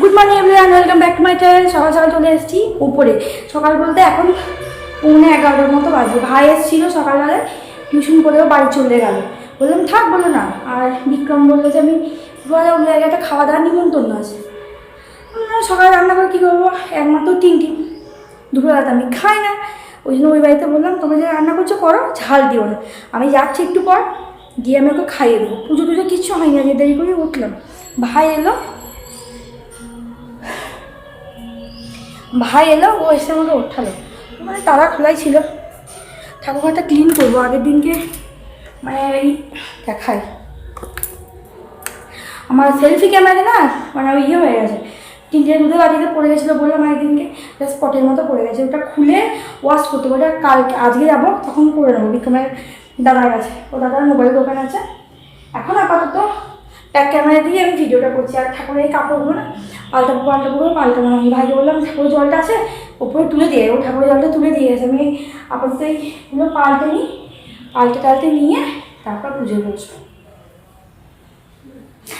Good morning everyone welcome back to my channel সকাল সকাল চলে এসেছি উপরে। সকাল বলতে এখন পৌনে এগারোটার মতো বাজে। ভাই এসেছিল সকালবেলায়, টিউশন করেও বাড়ি চলে গেল। বললাম, থাক, বলো না। আর বিক্রম বলল যে, আমি দুপুরবেলা অন্য জায়গায় খাওয়া দাওয়ার নিমন্ত্রণ আছে। সকালে রান্না করে কী করব? একমাত্র তিনটি। দুপুরবেলাতে আমি খাই না। ওই জন্য ওই বাড়িতে বললাম, তোমরা যে রান্না করছ, করো। ঝাল দিও না। আমি যাচ্ছি একটু পর, গিয়ে আমি ওকে খাইয়ে দেবো। পুজো টুজো কিচ্ছু হয়নি আজকে দেরি করে উঠলাম। ভাই এলো ভাই এলো, ও এসে আমাকে ওঠালো। মানে তারা খোলাই ছিল। ঠাকুরঘরটা ক্লিন করব, আগের দিনকে মানে এই দেখাই। আমার সেলফি ক্যামেরা না মানে ওই ইয়ে হয়ে গেছে। তিনটে দুধে বাড়িতে পড়ে গেছিল বললাম একদিনকে স্পটের মতো পড়ে গেছে। ওটা খুলে ওয়াশ করতে ওটা কালকে, আজকে যাব, তখন করে নেব। বিক্রমের দাদার কাছে। ও দাদার মোবাইল দোকান আছে। এখন আপাতত ব্যাক ক্যামেরা দিয়ে আমি ভিডিওটা করছি। আর ঠাকুরের এই কাপড়গুলো না, পাল্টাবো পাল্টাবো করে পাল্টাবো। আমি ভাইকে বললাম, ঠাকুরের জলটা আছে, ওপরে তুলে দিয়ে ও ঠাকুরের জলটা তুলে দিয়ে গেছে। আমি আপাতত এইগুলো পাল্টে নিই, পাল্টে টাল্টে নিয়ে তারপর পুজো বসবো।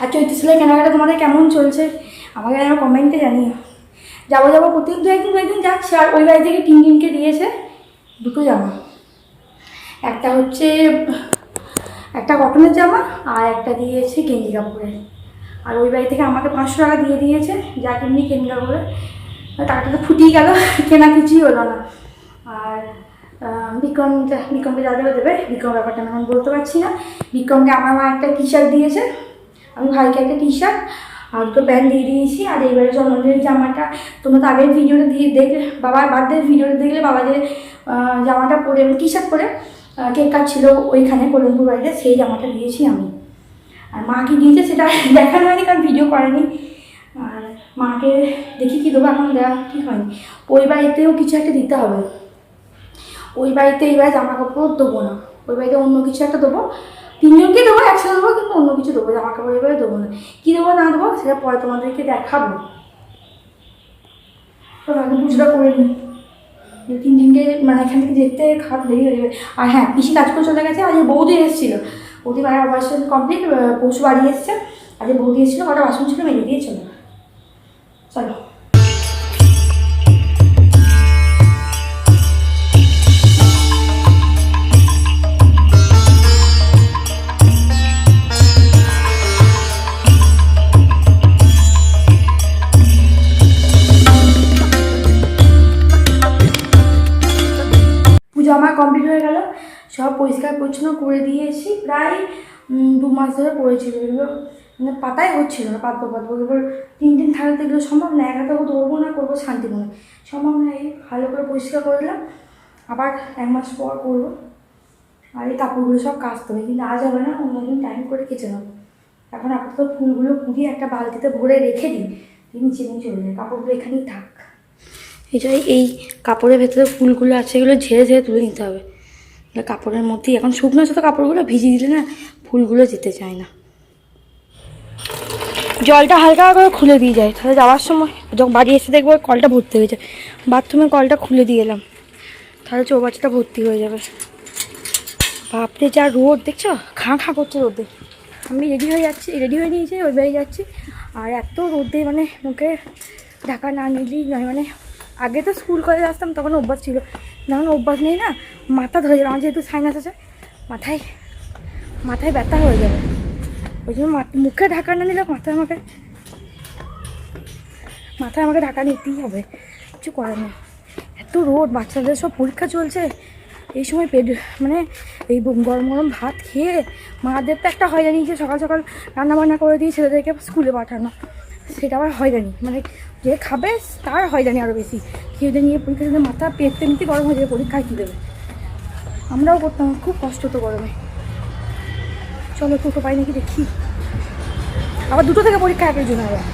আর চৈত্রশীলের কেনাকাটা তোমাদের কেমন চলছে? আমাকে আমার কমেন্টে জানিও। যাব যাব প্রত্যেক দু একদিন দু একদিন যাচ্ছি। আর ওই বাড়ি থেকে টিন টিনকে দিয়েছে দুটো জামা। একটা হচ্ছে একটা কটনের জামা আর একটা দিয়েছে গেঞ্জি কাপড়ের। আর ওই বাড়ি থেকে আমাকে পাঁচশো টাকা দিয়ে দিয়েছে, যা কিনবি কেন কাপড়ে টাকাটা তো ফুটিয়ে গেল, কেনা কিছুই হলো না। আর বিক্রম, বিক্রমকে যা দেবে দেবে। বিক্রম ব্যাপারটা আমি এখন বলতে পারছি না। বিক্রমকে আমার মা একটা টি শার্ট দিয়েছে। আমি ভাইকে একটা টি শার্ট আর দুটো প্যান্ট দিয়ে দিয়েছি। আর এইবারে জন্মদিনের জামাটা তোমরা তো আগের ভিডিওটা দিয়ে দেখলে বাবার বার্থডে ভিডিওটা দেখলে বাবা যে জামাটা পরে টি শার্ট পরে কেক কাটছিল ওইখানে কলমপুর বাড়িতে সেই জামাটা দিয়েছি আমি। আর মা কি দিয়েছে সেটা দেখানো হয়নি কারণ ভিডিও করেনি। আর মাকে দেখি কি দেবো, এখন দেওয়া ঠিক হয়নি। ওই বাড়িতেও কিছু একটা দিতে হবে। ওই বাড়িতে এইবার জামা কাপড় দেবো না। ওই বাড়িতে অন্য কিছু একটা দেবো। তিনজনকে দেবো, একসাথে দেবো, কিন্তু অন্য কিছু দেবো জামা কাপড় এবারে দেবো না। কী দেবো, না দেবো, সেটা পরে তোমাদেরকে দেখাবো। তো আগে পুজোটা করে নিই তিন দিনকে মানে এখান থেকে যেতে খারাপ দেরি হয়ে যাবে আর হ্যাঁ পিসি কাজ করে চলে গেছে আজকে বৌদি এসেছিল। বৌদি মায়ের অপারেশন কমপ্লিট পশু বাড়ি এসছে। আজকে বৌদি এসেছিল, কটা বাসন ছিল, মেরে দিয়ে চলো চলো। কমপ্লিট হয়ে গেল। সব পরিষ্কার পরিচ্ছন্ন করে দিয়েছি প্রায় দু মাস ধরে পড়েছিল। এগুলো মানে পাতাই হচ্ছিল না পাতবো পাতবো এবার তিন দিন থাকতে এগুলো সম্ভব না, একা তো ধরবো না, করব শান্তি মনে। সম্ভব না, এই ভালো করে পরিষ্কার করে দিলাম। আবার এক মাস পর করব। আর এই কাপড়গুলো সব কাচতে হবে। কিন্তু আজ হবে না অন্যদিন টাইম করে কেচে নেব। এখন আপাতত ফুলগুলো কুড়িয়ে একটা বালতিতে ভরে রেখে দিই। নিচে নিয়ে চলে যায় কাপড়গুলো এখানেই থাক। এই যে এই কাপড়ের ভেতরে ফুলগুলো আছে, এগুলো ঝেড়ে ঝেড়ে তুলে নিতে হবে। কাপড়ের মধ্যেই, এখন শুকনো তো কাপড়গুলো ভিজিয়ে দিলে না ফুলগুলো যেতে চায় না। জলটা হালকা করে খুলে দিয়ে যায়, তাহলে যাওয়ার সময় যখন বাড়ি এসে দেখব কলটা ভর্তি হয়ে যায়। বাথরুমের কলটা খুলে দিয়ে এলাম, তাহলে চৌবাচ্চাটা ভর্তি হয়ে যাবে। বাপরে, যা রোদ, দেখছ? খাঁ খাঁ করছে রোদে। আমি রেডি হয়ে যাচ্ছি, রেডি হয়ে নিয়েছি, ওই বাড়ি যাচ্ছি। আর এত রোদে মানে মুখে ঢাকা না নিলেই নয় মানে আগে তো স্কুল কলেজে আসতাম, তখন অভ্যাস ছিল। যখন অভ্যাস নেই না, মাথা ধরে যাবে আমার যেহেতু সাইনাস আছে, মাথায় মাথায় ব্যথা হয়ে যাবে। ওই জন্য মুখে ঢাকা না নিলে মাথায় আমাকে মাথায় আমাকে ঢাকা নিতেই হবে, কিছু করার নেই। এত রোদ, বাচ্চাদের সব পরীক্ষা চলছে। এই সময় পেট মানে এই গরম গরম ভাত খেয়ে, মাদের তো একটা হয়রানি যে সকাল সকাল রান্না বান্না করে দিয়ে ছেলেদেরকে স্কুলে পাঠানো। সেটা আবার হয়রানি। মানে যে খাবে, তার হয়রানি আরও বেশি। খেয়ে নিয়ে পরীক্ষা দিতে মাথা পেট নিতে গরম হয়ে যাবে, পরীক্ষায় কী দেবে? আমরাও করতাম, খুব কষ্ট তো গরমে। চলো, টোটো পাই নাকি দেখি। আবার দুটো থেকে পরীক্ষা একের জন্য আবার।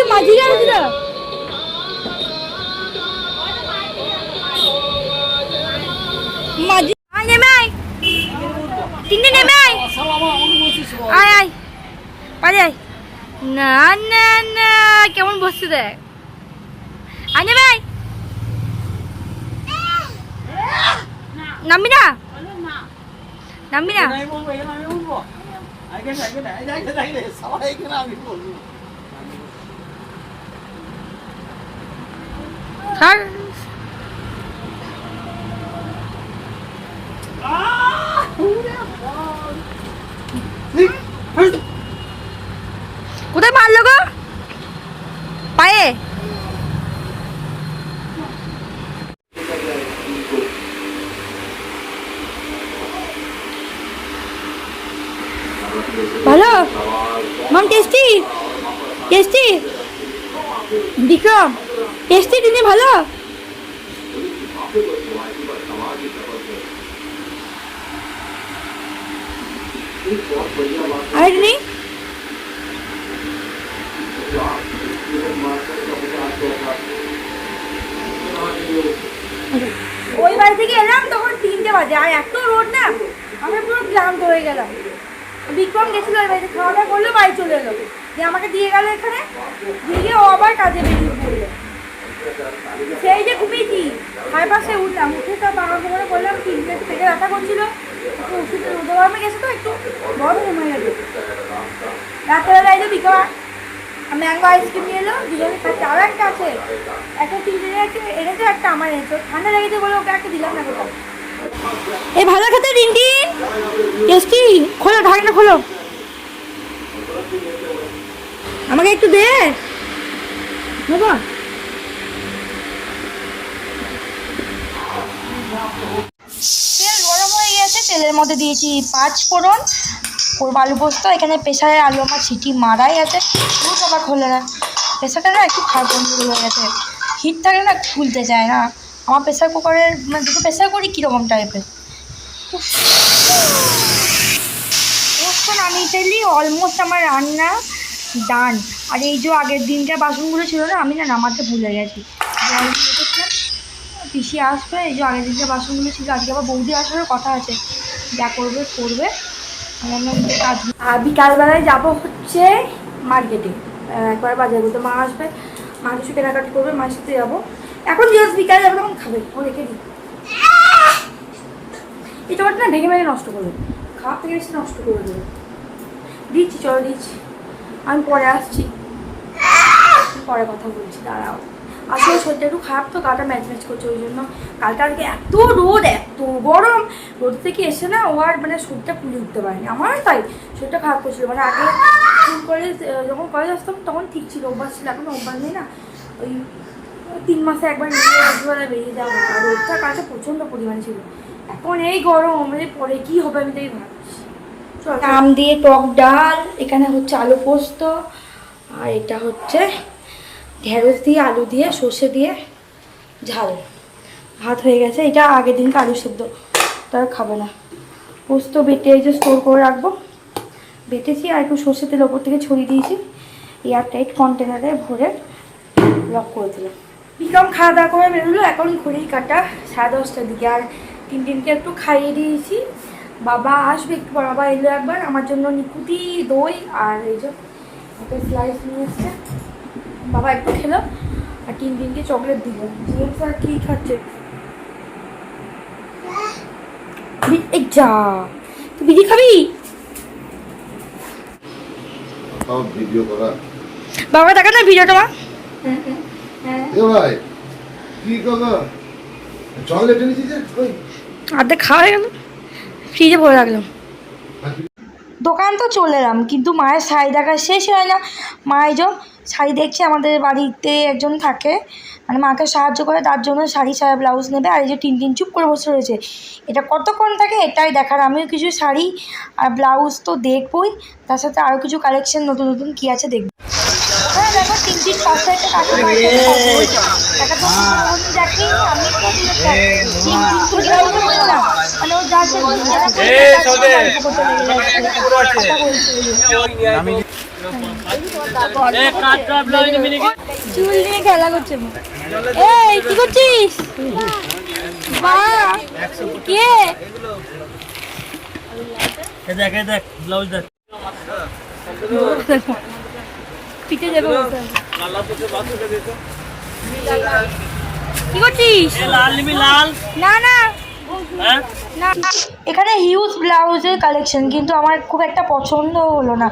ती माझी काय तुझं माझी आय नेमे आय तिने नेमे आय আয় আয় পারে আয় না না না কেমন বসতে দেয় আয় নেবে আয় নামবি না নামবি না সবাই এখানে আমি বলবো ছাড় কোথায় মারলো গো পায়ে ভালো মাম টেস্টি টেস্টি বিক্রম, টেস্টি দিদি ভালো? ওই বাড়ি থেকে এলাম, তখন তিনটে বাজে। আর এত রোড না, আমরা পুরো ক্লান্ত হয়ে গেলাম। বিক্রম গেছিল ওই বাড়িতে, খাওয়া দাওয়া করল, বাড়ি চলে এলো। দিয়ে আমাকে দিয়ে গেল এখানে, দিয়ে ও আবার কাজে বেরিয়ে পড়ল। সেই যে ঘুমিয়েছি সাড়ে পাঁচটায় উঠলাম, উঠে তো বাবা ঘুমানো করলাম তিনটে থেকে ব্যথা করছিল। একটু ওষুধ রোদ গরমে গেছে তো, একটু বড় ঘুমিয়ে গেছে রাত্রেবেলা এলো বিকাল ম্যাঙ্গো আইসক্রিম নিয়ে এলো, দুজনে খাচ্ছে। আরও একটা আছে, একটা তিনটে আছে, এনেছে একটা আমার এনেছে। ঠান্ডা লেগেছে বলে ওকে একটা দিলাম না কোথাও। এই ভালো খেতে টিন টেস্টি? খোলো, ঢাকনা খোলো। আমাকে একটু দে। তেল হয়ে গেছে, তেলের মধ্যে দিয়েছি পাঁচ ফোড়ন করব আলু পোস্ত, এখানে প্রেসারে আলু আমার সিটি মারাই আছে। খুব আবার খোলে না। প্রেসারটা না একটু খারাপ বন্ধ হয়ে গেছে। হিট থাকলে না খুলতে চায় না। আমার প্রেশার কুকারের মানে দুটো প্রেশার করি কীরকম টাইপের পোস্ত নামিয়ে ফেলি অলমোস্ট আমার রান্না ডান আর এই যে আগের দিনটা বাসনগুলো ছিল না, আমি না নামাতে ভুলে গেছি। পিসি আসবে, এই যে আগের দিনটা বাসনগুলো ছিল, আজকে আবার বৌদি আসারও কথা আছে। যা করবে করবে। আর বিকালবেলায় যাব হচ্ছে মার্কেটে একবার বাজার করতে। মা আসবে, মা কিছু কেনাকাটি করবে মার সাথে যাব। এখন যেহেতু বিকালে যাব তখন খাবে ও রেখে দিই। এই তোমারটা না ভেঙে ভেঙে নষ্ট করবে খাওয়ার থেকে বেশি নষ্ট করে দেবে। দিচ্ছি, চলো দিচ্ছি। আমি পরে আসছি। পরে কথা বলছি, দাঁড়াও। আসলে শরীরটা একটু খারাপ তো, গাটা ম্যাচ ম্যাচ করছে, ওই জন্য কালকে আজকে এত রোদ, এত গরম। রোদ থেকে এসে না ও আর মানে শরীরটা ফুলে উঠতে পারেনি। আমার তাই, শরীরটা খারাপ করছিল। মানে আগে স্কুল কলেজ যখন কলেজ আসতাম, তখন ঠিক ছিল, অভ্যাস ছিল। এখন অভ্যাস নেই না। ওই তিন মাসে একবার রাত্রিবেলা বেরিয়ে যাওয়া। রোদটা কাছে প্রচণ্ড পরিমাণে ছিল। এখন এই গরম পরে কী হবে আমি তাই ভাবছি। আম দিয়ে টক ডাল, এখানে হচ্ছে আলু পোস্ত, আর এটা হচ্ছে ঢেঁড়স দিয়ে, আলু দিয়ে, সর্ষে দিয়ে ঝাল। ভাত হয়ে গেছে, এটা আগের দিনকে আলু সেদ্ধ তারা খাবে না। পোস্ত বেটে এই যে স্টোর করে রাখব। বেটেছি আর একটু সর্ষে তেল ওপর থেকে ছড়িয়ে দিয়েছি। এয়ার টাইট কন্টেনারে ভরে লক করে দিলাম। বিক্রম, খাওয়া দাওয়া করে বেরোলো, এখন ঘড়ি কাটা সাড়ে দশটার দিকে। আর তিন দিনকে একটু খাইয়ে দিয়েছি। বাবা আসবে একটু পর বাবা এলো একবার আমার জন্য নিকুতি দই আর এই যে একটা স্লাইস নিয়ে এসছে। বাবা একটু খেলো আর তিন দিনকে চকলেট দিল। জিএম স্যার কী খাচ্ছে? যা তুই বিড়ি খাবি? ভিডিও করা। বাবা দেখা না ভিডিওটা মা? এ ভাই কি কথা চকলেট এনেছি যে? কই? আর্ধেক খাওয়া হয়ে গেল। ফ্রিজে ভরে রাখলাম। দোকান তো চলে এলাম, কিন্তু মায়ের শাড়ি দেখা শেষ হয় না। মা এই যে শাড়ি দেখছে, আমাদের বাড়িতে একজন থাকে মানে মাকে সাহায্য করে, তার জন্য শাড়ি সায়া ব্লাউজ নেবে, আর এই যে তিন তিন চুপ করে বসে রয়েছে। এটা কতক্ষণ থাকে এটাই দেখার, আমিও কিছু শাড়ি আর ব্লাউজ তো দেখবই, তার সাথে আরও কিছু কালেকশন নতুন নতুন কী আছে দেখব। হ্যাঁ দেখো তিন তিন পাঁচটা একটা আমি মানে ও যা সে চুল নিয়ে খেলা করছে এই কি করছিস? মা কে? দেখ দেখ ব্লাউজ দেখ। পিঠে যাবে লাল কি করছিস? নিবি লাল? না না। এখানে হিউজ ব্লাউজের কালেকশন কিন্তু আমার খুব একটা পছন্দ হলো না।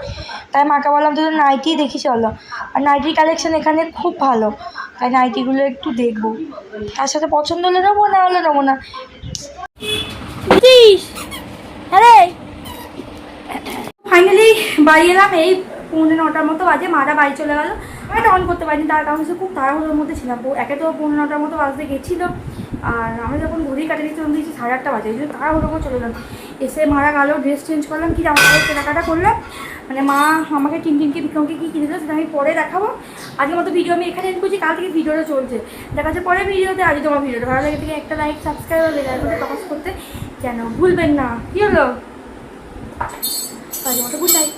তাই মাকে বললাম তো নাইটি দেখি চলো। আর নাইটির কালেকশন এখানে খুব ভালো। তাই নাইটিগুলো একটু দেখব। তার সাথে পছন্দ হলে নেব না হলে নেব না? হ্যাঁ ফাইনালি বাড়ি এলাম এই পৌনে নটার মতো বাজে মারা বাড়ি চলে গেলো। আমি অন করতে পারিনি তার কারণ হচ্ছে খুব তাড়াহুড়োর মধ্যে ছিলাম। একে তো পৌনে নটার মতো বাজতে গেছিল। আর আমি যখন ঘড়ি কাটে দিচ্ছি তখন দিয়েছি সাড়ে আটটা বাজে, এই জন্য তাড়াহুড়ো করে চলে এলাম। এসে মারা গেলো ড্রেস চেঞ্জ করলাম, কি জামা কাপড় কেনাকাটা করলাম। মানে মা আমাকে টিন টিনকে বিক্রমকে কী কিনে দিল সেটা আমি পরে দেখাবো। আজকের মতো ভিডিও আমি এখানে এন্ড করছি, কাল থেকে ভিডিওটা চলছে। দেখা যাচ্ছে পরে ভিডিওতে আজকে তোমার ভিডিওটা ভালো লাগে থেকে একটা লাইক সাবস্ক্রাইব বেল আইকনটা টপাস করতে কেন ভুলবেন না। কী হলো? আজকের মতো গুড নাইট